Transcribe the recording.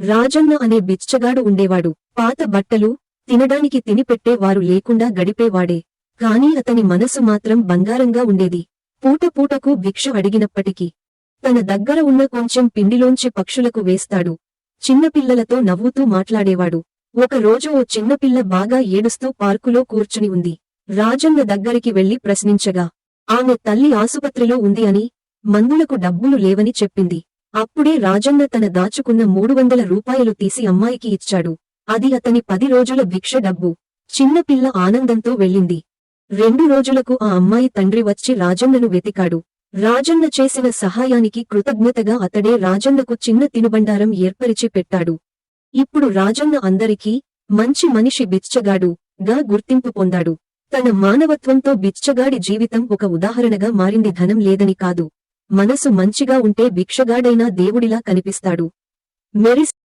రాజన్న అనే బిచ్చగాడు ఉండేవాడు. పాత బట్టలు తినడానికి తినిపెట్టే వారు లేకుండా గడిపేవాడే. కాని అతని మనసు మాత్రం బంగారంగా ఉండేది. పూట పూటకు భిక్ష అడిగినప్పటికీ తన దగ్గర ఉన్న కొంచెం పిండిలోంచి పక్షులకు వేస్తాడు. చిన్నపిల్లలతో నవ్వుతూ మాట్లాడేవాడు. ఒక రోజు ఓ చిన్నపిల్ల బాగా ఏడుస్తూ పార్కులో కూర్చుని ఉంది. రాజన్న దగ్గరికి వెళ్ళి ప్రశ్నించగా ఆమె తల్లి ఆసుపత్రిలో ఉంది అని మందులకు డబ్బులు లేవని చెప్పింది. అప్పుడే రాజన్న తన దాచుకున్న మూడు వందల రూపాయలు తీసి అమ్మాయికి ఇచ్చాడు. అది అతని పది రోజుల భిక్ష డబ్బు. చిన్నపిల్ల ఆనందంతో వెళ్ళింది. రెండు రోజులకు ఆ అమ్మాయి తండ్రి వచ్చి రాజన్నను వెతికాడు. రాజన్న చేసిన సహాయానికి కృతజ్ఞతగా అతడే రాజన్నకు చిన్న తినుబండారం ఏర్పరిచి పెట్టాడు. ఇప్పుడు రాజన్న అందరికీ మంచి మనిషి బిచ్చగాడు గా గుర్తింపు పొందాడు. తన మానవత్వంతో బిచ్చగాడి జీవితం ఒక ఉదాహరణగా మారింది ధనం లేదని కాదు. మనసు మంచిగా ఉంటే భిక్షగాడైనా దేవుడిలా కనిపిస్తాడు. మెరిస్